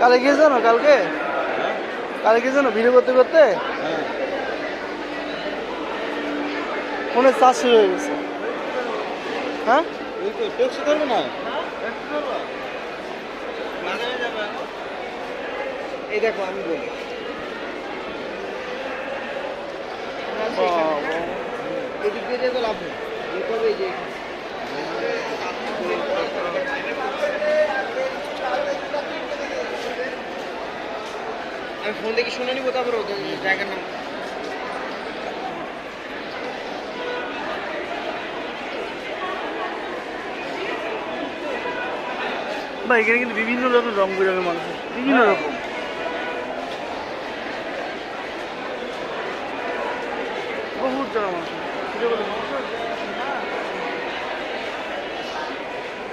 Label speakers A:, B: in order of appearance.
A: কালে গিয়েছো না কালকে? কালকে গিয়েছো না ভিডিও করতে করতে?
B: হ্যাঁ।
A: ফোনের চার্জ শুরু হয়ে গেছে। হ্যাঁ?
B: এই তো না?
C: দেখো আমি বলি। এদিক দিয়ে যেতে লাভ নেই। যে আমি ফোন দেখে শুনে নিবো তারপর ওদের জায়গার নাম
A: ভাই এখানে কিন্তু বিভিন্ন রকম রং বেরঙের মানুষ বিভিন্ন
B: হ্যাঁ।
A: রকম বহুত জায়গা মানুষ।